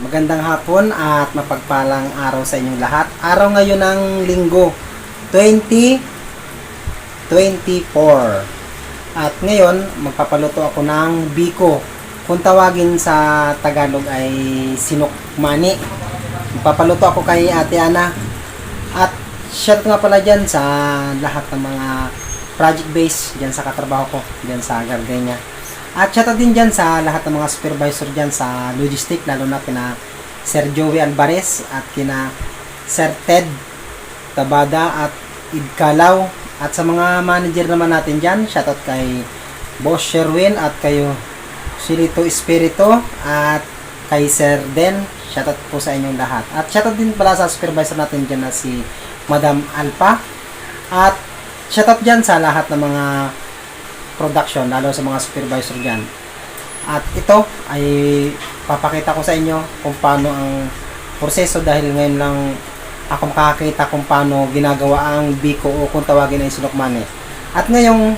magandang hapon at mapagpalang araw sa inyong lahat. Araw ngayon ng linggo, 2024. At ngayon, magpapaluto ako ng biko. Kung tawagin sa Tagalog ay sinukmani. Magpapaluto ako kay Ate Ana. At shout nga pala dyan sa lahat ng mga project base dyan sa katrabaho ko, dyan sa Gardenia. At shout out din dyan sa lahat ng mga supervisor dyan sa logistic, lalo na kina Sir Joey Alvarez at kina Sir Ted Tabada at Id Calaw. At sa mga manager naman natin dyan, shout out kay Boss Sherwin at kayo Silito Espirito at kay Sir Den. Shout out po sa inyong lahat. At shout out din pala sa supervisor natin dyan na si Madam Alpa. At shout out dyan sa lahat ng mga production, lalo sa mga supervisor dyan. At ito ay papakita ko sa inyo kung paano ang proseso dahil ngayon lang ako makakita kung paano ginagawa ang biko o kung tawagin ay sinukmani. At ngayong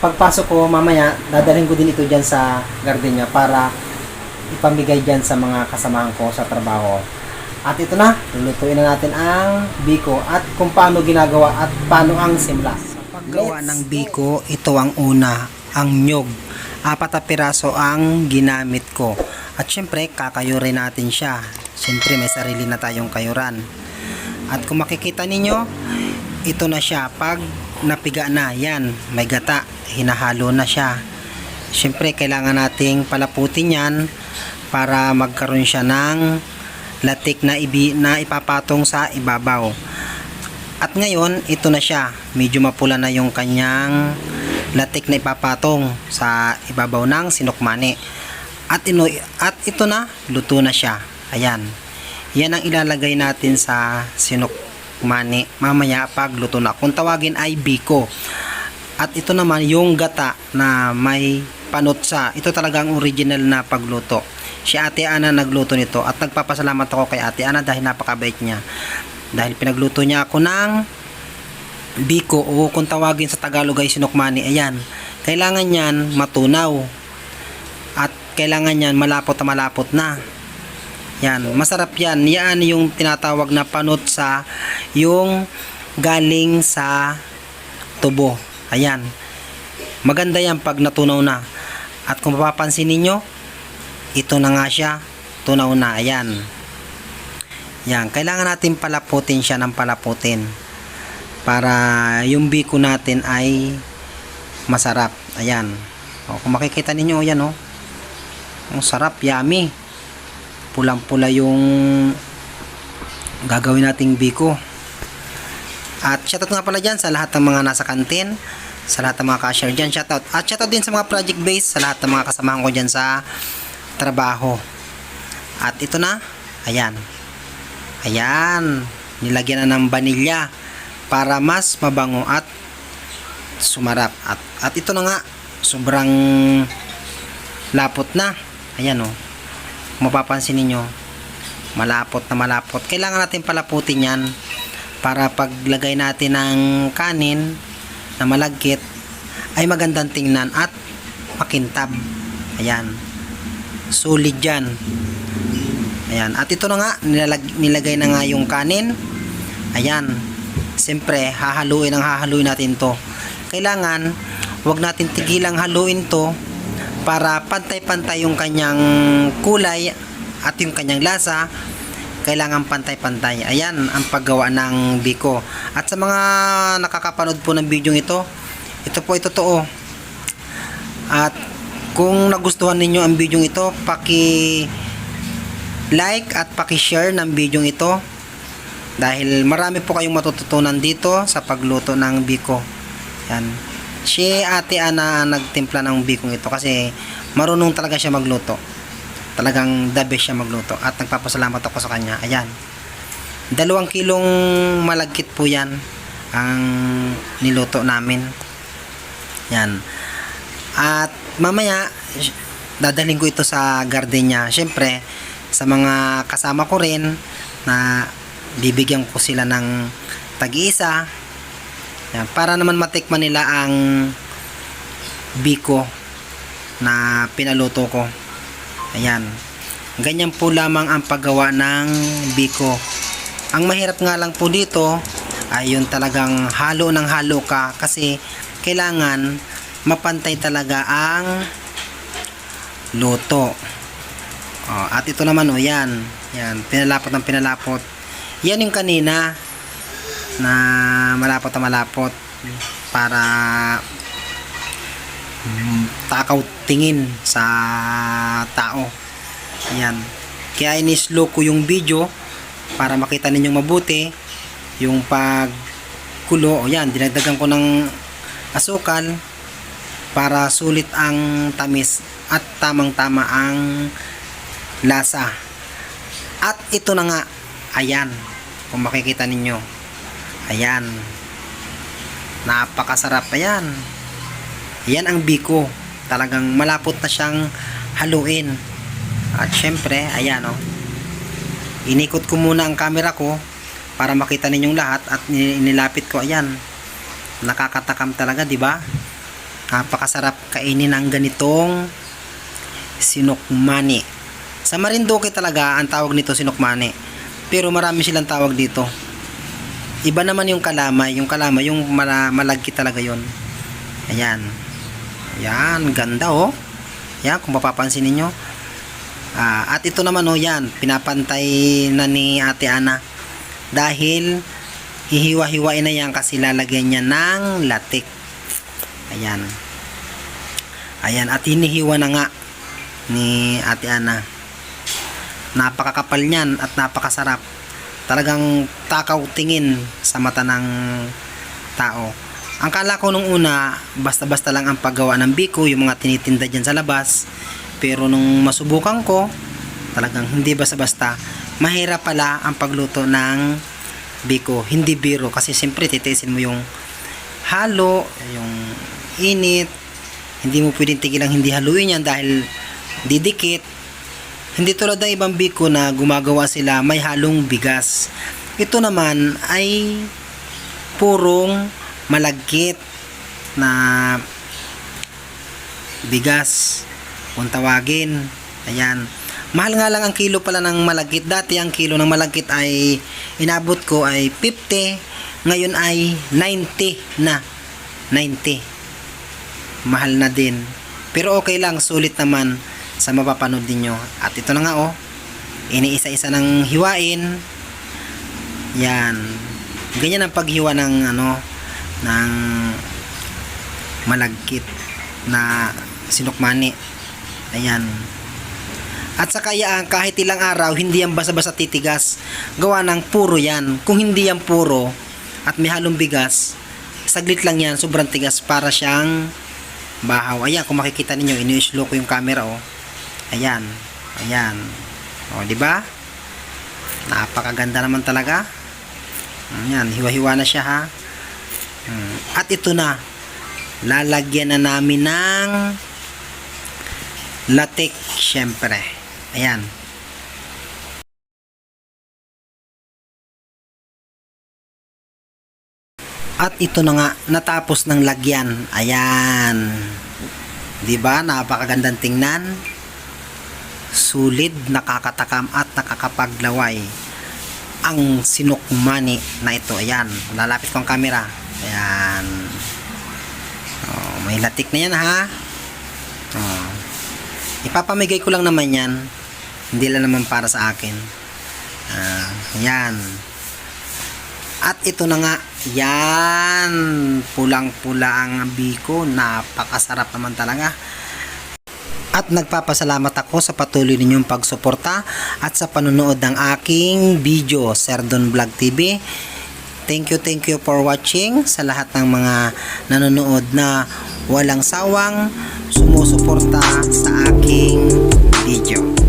pagpasok ko mamaya, dadalhin ko din ito dyan sa gardenia para ipamigay dyan sa mga kasamahan ko sa trabaho. At ito na, lulutuin na natin ang biko at kung paano ginagawa at paano ang simla. Paggawa ng biko, ito ang una, ang nyog. Apat na piraso ang ginamit ko. At syempre, kakayurin natin siya. Syempre, may sarili na tayong kayuran. At kung makikita ninyo, ito na siya. Pag napiga na, yan, may gata, hinahalo na siya. Syempre, kailangan nating palaputin yan para magkaroon siya ng latik na, ibi, na ipapatong sa ibabaw. At ngayon, ito na siya. Medyo mapula na yung kanyang latik na ipapatong sa ibabaw ng sinukmani. At, ino, at ito na, luto na siya. Ayan. Yan ang ilalagay natin sa sinukmani. Mamaya pag luto na. Kung tawagin ay biko. At ito naman yung gata na may panutsa. Ito talaga ang original na pagluto. Si Ate Ana nagluto nito at nagpapasalamat ako kay Ate Ana dahil napakabait niya. Dahil pinagluto niya ako ng biko o kung tawagin sa Tagalog ay sinukmani. Ayan. Kailangan yan matunaw. At kailangan yan malapot na malapot na. Yan. Masarap yan. Yan yung tinatawag na panot sa yung galing sa tubo. Ayan. Maganda yan pag natunaw na. At kung mapapansin ninyo, ito na nga siya. Tunaw na. Ayan. Yan. Kailangan natin palaputin siya ng palaputin. Para yung biko natin ay masarap. Ayan. O, kung makikita ninyo, yan o. Ang sarap. Yummy. Pulang-pula yung gagawin nating biko. At shoutout nga pala dyan sa lahat ng mga nasa kantin, sa lahat ng mga cashier dyan, shoutout. At shoutout din sa mga project base, sa lahat ng mga kasamahan ko dyan sa trabaho. At ito na, ayan. Ayan, nilagyan na ng vanilya para mas mabango at sumarap. At, at ito na nga, sobrang lapot na. Ayan o, oh. mapapansin ninyo, malapot na malapot. Kailangan natin palaputin yan para paglagay natin ng kanin na malagkit ay magandang tingnan at makintab. Ayan. Solid yan. Ayan. At ito na nga, nilalag, nilagay na nga yung kanin. Ayan. Siyempre, hahaluin ang hahaluin natin to. Kailangan, wag natin tigilang haluin to para pantay-pantay yung kanyang kulay at yung kanyang lasa kailangan pantay-pantay. Ayan ang paggawa ng biko. At sa mga nakakapanood po ng video ito, ito po ay totoo. At kung nagustuhan ninyo ang video ito, paki like at paki-share ng video ito. Dahil marami po kayong matututunan dito sa pagluto ng biko. Yan. Si ate Ana nagtimpla ng bikong ito kasi marunong talaga siya magluto. Talagang the best siya magluto at nagpapasalamat ako sa kanya. Ayan. Dalawang kilong malagkit po yan ang niluto namin. Yan. At mamaya dadalhin ko ito sa garden niya. Syempre sa mga kasama ko rin na bibigyan ko sila ng tag-iisa para naman matikman nila ang biko na pinaluto ko Ayan. Ganyan po lamang ang paggawa ng biko. Ang mahirap nga lang po dito ay yung talagang halo ng halo ka kasi kailangan mapantay talaga ang luto. Oh, at ito naman oh, yan. Yan, pinalapot ng pinalapot. Yan yung kanina na malapot na malapot para mm, takaw tingin sa tao. Yan. Kaya inislow ko yung video para makita ninyong mabuti yung pagkulo. O yan, dinagdagan ko ng asukal para sulit ang tamis at tamang-tama ang lasa. At ito na nga, ayan, kung makikita ninyo. Ayan. Napakasarap ayan. Yan ang biko. Talagang malapot na siyang haluin. At syempre, ayan oh. Inikot ko muna ang camera ko para makita ninyong lahat at ni- nilapit ko ayan. Nakakatakam talaga, di ba? Napakasarap kainin ng ganitong sinukmani. Sa Marinduque talaga ang tawag nito sinukmani. Pero marami silang tawag dito. Iba naman yung kalamay. Yung kalamay, yung mala, malagkit talaga yon. Ayan. Ayan, ganda oh. Ayan, kung mapapansin ninyo. Ah, at ito naman oh, yan. Pinapantay na ni Ate Ana. Dahil hihiwa-hiwain na yan kasi lalagyan niya ng latik. Ayan. Ayan, at hinihiwa na nga ni Ate Ana. Napakakapal niyan at napakasarap. Talagang takaw tingin sa mata ng tao. Ang kala ko nung una, basta-basta lang ang paggawa ng biko, yung mga tinitinda dyan sa labas. Pero nung masubukan ko, talagang hindi basta-basta. Mahirap pala ang pagluto ng biko. Hindi biro kasi siyempre titiisin mo yung halo, yung init. Hindi mo pwedeng tigilang hindi haluin yan dahil didikit. Hindi tulad ng ibang biko na gumagawa sila may halong bigas. Ito naman ay purong malagkit na bigas kung tawagin. Ayan. Mahal nga lang ang kilo pala ng malagkit. Dati ang kilo ng malagkit ay inabot ko ay 50. Ngayon ay 90 na. 90. Mahal na din. Pero okay lang, sulit naman sa mapapanood ninyo. At ito na nga oh. Iniisa-isa ng hiwain. Yan. Ganyan ang paghiwa ng ano ng malagkit na sinukmani. Ayan. At sa kayaan, kahit ilang araw, hindi yan basa-basa titigas. Gawa ng puro yan. Kung hindi yan puro, at may halong bigas, saglit lang yan, sobrang tigas para siyang bahaw. Ayan, kung makikita ninyo, ini-slow ko yung camera, oh. Ayan. Ayan. O, di ba? Napakaganda naman talaga. Ayan, hiwa-hiwa na siya, ha. Hmm. At ito na, lalagyan na namin ng latik, syempre. Ayan. At ito na nga, natapos ng lagyan. Ayan. 'Di ba? Napakagandang tingnan. Sulid, nakakatakam at nakakapaglaway ang sinukmani na ito. Ayan, lalapit ko ang camera. Ayan. Oh, may latik na yan ha. Oh. Ipapamigay ko lang naman yan. Hindi lang naman para sa akin. Ah, yan. At ito na nga, yan. Pulang-pula ang biko. Napakasarap naman talaga. At nagpapasalamat ako sa patuloy ninyong pagsuporta at sa panonood ng aking video, Serdon Vlog TV. Thank you, thank you for watching sa lahat ng mga nanonood na walang sawang sumusuporta sa aking video.